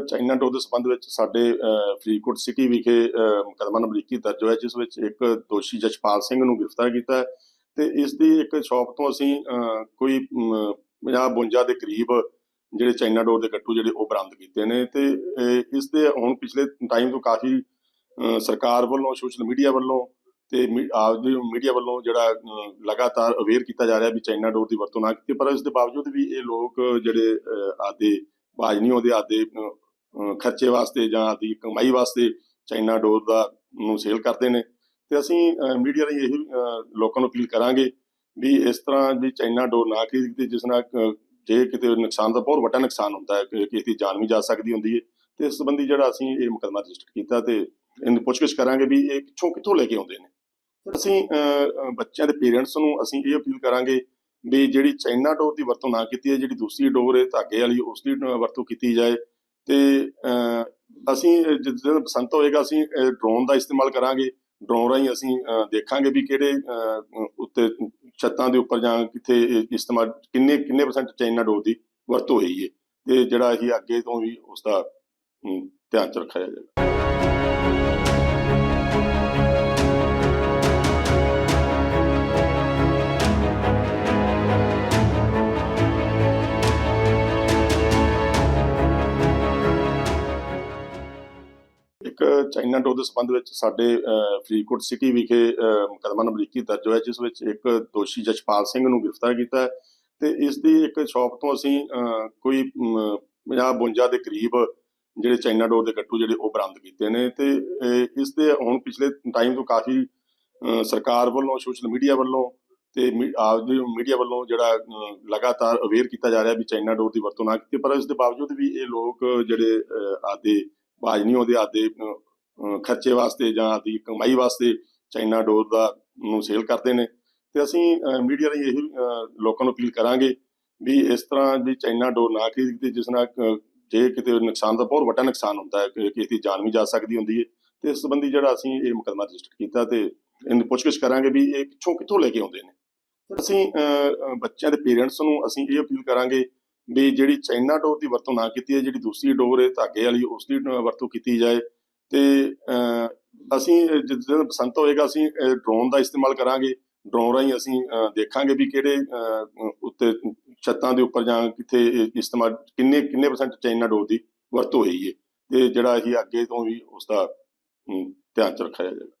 China ਡੋਰ ਦੇ ਸੰਬੰਧ ਵਿੱਚ ਸਾਡੇ ਅਹ, ਫਰੀਦਕੋਟ ਸਿਟੀ ਵਿਖੇ ਅਹ, ਮੁਕੱਦਮਾ ਨੰਬਰ 21 ਦਰਜ ਹੋਇਆ ਜਿਸ ਵਿੱਚ ਇੱਕ ਦੋਸ਼ੀ ਜਸ਼ਪਾਲ ਸਿੰਘ ਨੂੰ ਗ੍ਰਿਫਤਾਰ ਕੀਤਾ ਹੈ ਤੇ ਇਸ ਦੀ ਇੱਕ ਸ਼ਾਪ ਤੋਂ ਅਸੀਂ ਕੋਈ 50 52 ਦੇ ਕਰੀਬ ਜਿਹੜੇ ਚਾਈਨਾ ਡੋਰ ਦੇ ਗੱਟੂ ਜਿਹੜੇ ਉਹ ਬਰਾਮਦ ਕੀਤੇ ਨੇ ਤੇ ਅਹ, ਇਸ ਦੇ ਹੁਣ ਪਿਛਲੇ ਟਾਈਮ ਤੋਂ ਕਾਫੀ ਸਰਕਾਰ ਵੱਲੋਂ ਸੋਸ਼ਲ ਮੀਡੀਆ ਵੱਲੋਂ ਤੇ ਮੀ- ਆਪਦੀ ਮੀਡੀਆ ਵੱਲੋਂ ਜਿਹੜਾ ਲਗਾਤਾਰ ਅਵੇਅਰ ਕੀਤਾ ਜਾ ਰਿਹਾ ਵੀ ਚਾਈਨਾ ਡੋਰ ਦੀ ਵਰਤੋਂ ਨਾ ਕੀਤੀ ਪਰ ਇਸ ਦੇ ਬਾਵਜੂਦ ਵੀ ਇਹ ਲੋਕ ਜਿਹੜੇ ਅਹ, ਆਦੇ ਬਾਜ ਨਹੀਂ ਆਉਂਦੇ ਆਦੇ ਖਰਚੇ ਵਾਸਤੇ ਜਾਂ ਆਦੀ ਕਮਾਈ ਵਾਸਤੇ ਚਾਈਨਾ ਡੋਰ ਦਾ ਨੂੰ ਸੇਲ ਕਰਦੇ ਨੇ। ਤੇ ਅਸੀਂ ਮੀਡੀਆ ਲਈ ਇਹ ਲੋਕਾਂ ਨੂੰ ਅਪੀਲ ਕਰਾਂਗੇ ਵੀ ਇਸ ਤਰ੍ਹਾਂ ਵੀ ਚਾਈਨਾ ਡੋਰ ਨਾ ਖਰੀਦੀ ਜਿਸ ਨਾਲ ਜੇ ਕਿਤੇ ਨੁਕਸਾਨ ਦਾ ਬਹੁਤ ਵੱਡਾ ਨੁਕਸਾਨ ਹੁੰਦਾ ਹੈ, ਕਿ ਕਿਸੇ ਦੀ ਜਾਨ ਵੀ ਜਾ ਸਕਦੀ ਹੁੰਦੀ ਹੈ। ਤੇ ਇਸ ਸੰਬੰਧੀ ਜਿਹੜਾ ਅਸੀਂ ਇਹ ਮੁਕੱਦਮਾ ਰਜਿਸਟਰ ਕੀਤਾ ਤੇ ਇਹਨੂੰ ਪੁੱਛਗਿੱਛ ਕਰਾਂਗੇ ਵੀ ਇਹ ਕਿੱਥੋਂ ਕਿੱਥੋਂ ਲੈ ਕੇ ਆਉਂਦੇ ਨੇ। ਅਸੀਂ ਬੱਚਿਆਂ ਦੇ ਪੇਰੈਂਟਸ ਨੂੰ ਅਸੀਂ ਇਹ ਅਪੀਲ ਕਰਾਂਗੇ ਵੀ ਜਿਹੜੀ ਚਾਈਨਾ ਡੋਰ ਦੀ ਵਰਤੋਂ ਨਾ ਕੀਤੀ ਹੈ, ਜਿਹੜੀ ਦੂਸਰੀ ਡੋਰ ਹੈ, ਧਾਗੇ ਵਾਲੀ, ਉਸ ਦੀ ਵਰਤੋਂ ਕੀਤੀ ਜਾਏ। ਤੇ ਅਸੀਂ ਅਹ, ਜਦੋਂ ਬਸੰਤ ਹੋਏਗਾ ਅਸੀਂ ਡਰੋਨ ਦਾ ਇਸਤੇਮਾਲ ਕਰਾਂਗੇ। ਡਰੋਨ ਰਾਹੀਂ ਅਸੀਂ ਦੇਖਾਂਗੇ ਵੀ ਕਿਹੜੇ ਉੱਤੇ ਛੱਤਾਂ ਦੇ ਉੱਪਰ ਜਾਂ ਕਿੱਥੇ ਇਸਤੇਮਾਲ ਕਿੰਨੇ ਕਿੰਨੇ ਪਰਸੈਂਟ ਚਾਈਨਾ ਡੋਰ ਦੀ ਵਰਤੋਂ ਹੋਈ ਹੈ ਤੇ ਜਿਹੜਾ ਅਸੀਂ ਅੱਗੇ ਤੋਂ ਵੀ ਉਸ ਦਾ ਧਿਆਨ ਚ ਰੱਖਿਆ ਜਾਏਗਾ। ਚਾਈਨਾ ਡੋਰ ਦੇ ਸੰਬੰਧ ਵਿੱਚ ਸਾਡੇ ਅਹ, ਫਰੀਦਕੋਟ ਸਿਟੀ ਵਿਖੇ ਅਹ, ਮੁਕੱਦਮਾ ਨੰਬਰ 21 ਦਰਜ ਹੋਇਆ ਜਿਸ ਵਿੱਚ ਇੱਕ ਦੋਸ਼ੀ ਜਸ਼ਪਾਲ ਸਿੰਘ ਨੂੰ ਗ੍ਰਿਫਤਾਰ ਕੀਤਾ ਤੇ ਇਸ ਦੀ ਇੱਕ ਸ਼ਾਪ ਤੋਂ ਅਸੀਂ ਕੋਈ 50 52 ਦੇ ਕਰੀਬ ਜਿਹੜੇ ਚਾਈਨਾ ਡੋਰ ਦੇ ਗੱਟੂ ਜਿਹੜੇ ਉਹ ਬਰਾਮਦ ਕੀਤੇ ਨੇ ਤੇ ਅਹ, ਇਸ ਦੇ ਹੁਣ ਪਿਛਲੇ ਟਾਈਮ ਤੋਂ ਕਾਫੀ ਸਰਕਾਰ ਵੱਲੋਂ ਸੋਸ਼ਲ ਮੀਡੀਆ ਵੱਲੋਂ ਤੇ ਮੀ- ਆਪਦੀ ਮੀਡੀਆ ਵੱਲੋਂ ਜਿਹੜਾ ਲਗਾਤਾਰ ਅਵੇਅਰ ਕੀਤਾ ਜਾ ਰਿਹਾ ਵੀ ਚਾਈਨਾ ਡੋਰ ਦੀ ਵਰਤੋਂ ਨਾ ਕੀਤੀ ਪਰ ਇਸ ਦੇ ਬਾਵਜੂਦ ਵੀ ਇਹ ਲੋਕ ਜਿਹੜੇ ਅਹ, ਆਦੇ ਬਾਜ ਨਹੀਂ ਆਉਂਦੇ ਆਦੇ ਖਰਚੇ ਵਾਸਤੇ ਜਾਂ ਆਦੀ ਕਮਾਈ ਵਾਸਤੇ ਚਾਈਨਾ ਡੋਰ ਦਾ ਨੂੰ ਸੇਲ ਕਰਦੇ ਨੇ। ਤੇ ਅਸੀਂ ਮੀਡੀਆ ਲਈ ਇਹ ਲੋਕਾਂ ਨੂੰ ਅਪੀਲ ਕਰਾਂਗੇ ਵੀ ਇਸ ਤਰ੍ਹਾਂ ਵੀ ਚਾਈਨਾ ਡੋਰ ਨਾ ਖਰੀਦੀ ਜਿਸ ਨਾਲ ਜੇ ਕਿਤੇ ਨੁਕਸਾਨ ਦਾ ਬਹੁਤ ਵੱਡਾ ਨੁਕਸਾਨ ਹੁੰਦਾ ਹੈ, ਕਿ ਕਿਸੇ ਦੀ ਜਾਨ ਵੀ ਜਾ ਸਕਦੀ ਹੁੰਦੀ ਹੈ। ਤੇ ਇਸ ਸੰਬੰਧੀ ਜਿਹੜਾ ਅਸੀਂ ਇਹ ਮੁਕੱਦਮਾ ਰਜਿਸਟਰ ਕੀਤਾ ਤੇ ਇਹਨੂੰ ਪੁੱਛਗਿੱਛ ਕਰਾਂਗੇ ਵੀ ਇਹ ਪਿੱਛੋਂ ਕਿੱਥੋਂ ਲੈ ਕੇ ਆਉਂਦੇ ਨੇ। ਅਸੀਂ ਬੱਚਿਆਂ ਦੇ ਪੇਰੈਂਟਸ ਨੂੰ ਅਸੀਂ ਇਹ ਅਪੀਲ ਕਰਾਂਗੇ ਵੀ ਜਿਹੜੀ ਚਾਈਨਾ ਡੋਰ ਦੀ ਵਰਤੋਂ ਨਾ ਕੀਤੀ ਹੈ ਜਿਹੜੀ ਦੂਸਰੀ ਡੋਰ ਹੈ ਧਾਗੇ ਵਾਲੀ, ਉਸ ਦੀ ਵਰਤੋਂ ਕੀਤੀ ਜਾਏ। ਤੇ ਅਸੀਂ ਅਹ, ਜਦੋਂ ਬਸੰਤ ਹੋਏਗਾ ਅਸੀਂ ਡਰੋਨ ਦਾ ਇਸਤੇਮਾਲ ਕਰਾਂਗੇ। ਡਰੋਨ ਰਾਹੀਂ ਅਸੀਂ ਦੇਖਾਂਗੇ ਵੀ ਕਿਹੜੇ ਉੱਤੇ ਛੱਤਾਂ ਦੇ ਉੱਪਰ ਜਾਂ ਕਿੱਥੇ ਇਸਤੇਮਾਲ ਕਿੰਨੇ ਕਿੰਨੇ ਪਰਸੈਂਟ ਚਾਈਨਾ ਡੋਰ ਦੀ ਵਰਤੋਂ ਹੋਈ ਹੈ ਤੇ ਜਿਹੜਾ ਅਸੀਂ ਅੱਗੇ ਤੋਂ ਵੀ ਉਸ ਦਾ ਧਿਆਨ ਚ ਰੱਖਿਆ ਜਾਏਗਾ।